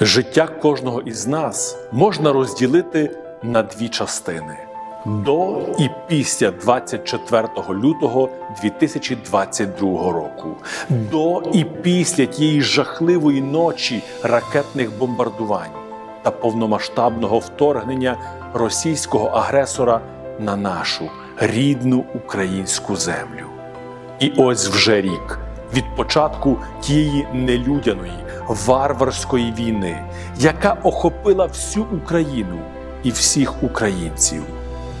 Життя кожного із нас можна розділити на дві частини до і після 24 лютого 2022 року, до і після тієї жахливої ночі ракетних бомбардувань та повномасштабного вторгнення російського агресора на нашу рідну українську землю. І ось вже рік від початку тієї нелюдяної варварської війни, яка охопила всю Україну і всіх українців.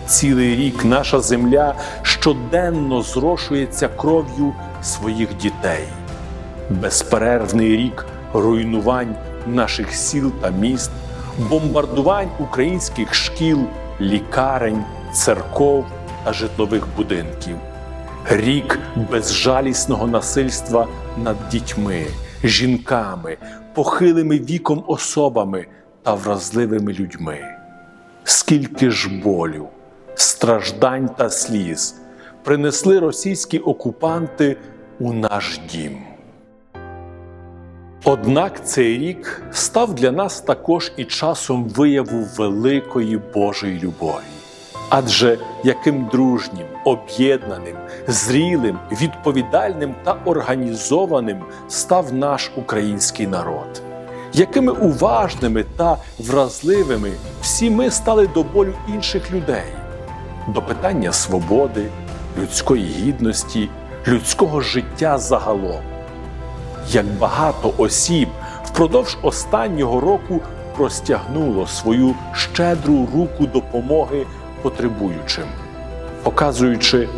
Цілий рік наша земля щоденно зрошується кров'ю своїх дітей. Безперервний рік руйнувань наших сіл та міст, бомбардувань українських шкіл, лікарень, церков та житлових будинків рік безжалісного насильства над дітьми, жінками, похилими віком особами та вразливими людьми. Скільки ж болю, страждань та сліз принесли російські окупанти у наш дім. Однак цей рік став для нас також і часом вияву великої Божої любові. Адже яким дружнім, об'єднаним, зрілим, відповідальним та організованим став наш український народ, якими уважними та вразливими всі ми стали до болю інших людей, до питання свободи, людської гідності, людського життя загалом. Як багато осіб впродовж останнього року простягнуло свою щедру руку допомоги потребуючим, показуючи,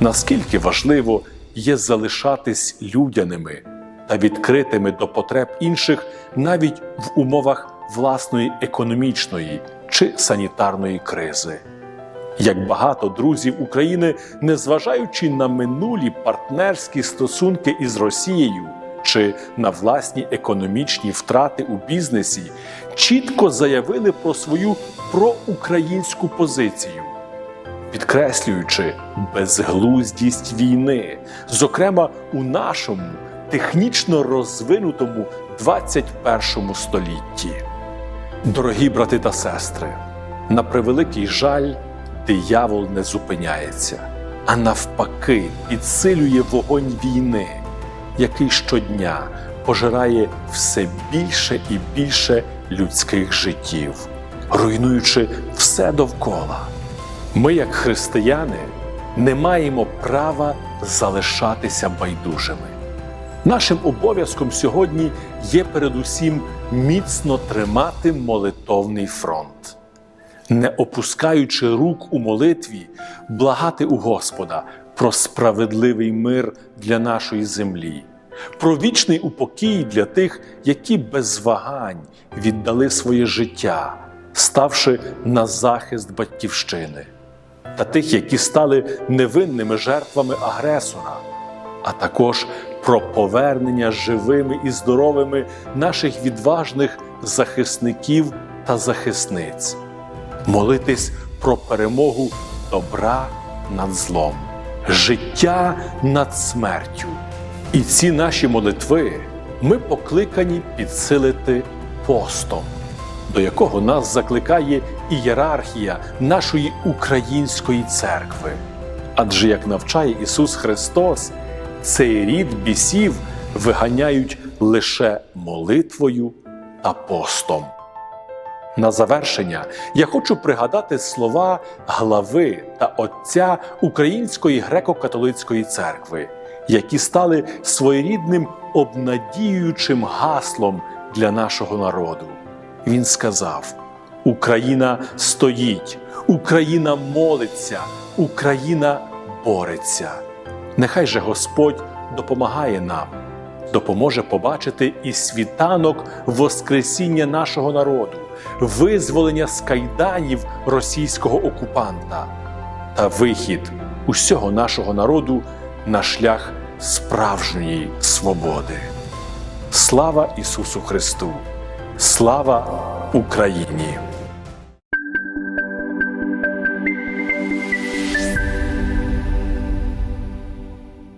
наскільки важливо є залишатись людяними та відкритими до потреб інших навіть в умовах власної економічної чи санітарної кризи. Як багато друзів України, незважаючи на минулі партнерські стосунки із Росією чи на власні економічні втрати у бізнесі, чітко заявили про свою проукраїнську позицію, підкреслюючи безглуздість війни, зокрема у нашому технічно розвинутому 21 столітті. Дорогі брати та сестри, на превеликий жаль, диявол не зупиняється, а навпаки, підсилює вогонь війни, який щодня пожирає все більше і більше людських життів, руйнуючи все довкола. Ми, як християни, не маємо права залишатися байдужими. Нашим обов'язком сьогодні є передусім міцно тримати молитовний фронт, не опускаючи рук у молитві, благати у Господа про справедливий мир для нашої землі, про вічний упокій для тих, які без вагань віддали своє життя, ставши на захист батьківщини, та тих, які стали невинними жертвами агресора, а також про повернення живими і здоровими наших відважних захисників та захисниць, молитись про перемогу добра над злом, життя над смертю. І ці наші молитви ми покликані підсилити постом, до якого нас закликає ієрархія нашої української церкви. Адже як навчає Ісус Христос, цей рід бісів виганяють лише молитвою та постом. На завершення я хочу пригадати слова глави та отця Української греко-католицької церкви, які стали своєрідним обнадіюючим гаслом для нашого народу. Він сказав: Україна стоїть, Україна молиться, Україна бореться. Нехай же Господь допомагає нам, допоможе побачити і світанок Воскресіння нашого народу, визволення з кайданів російського окупанта та вихід усього нашого народу на шлях справжньої свободи. Слава Ісусу Христу! Слава Україні!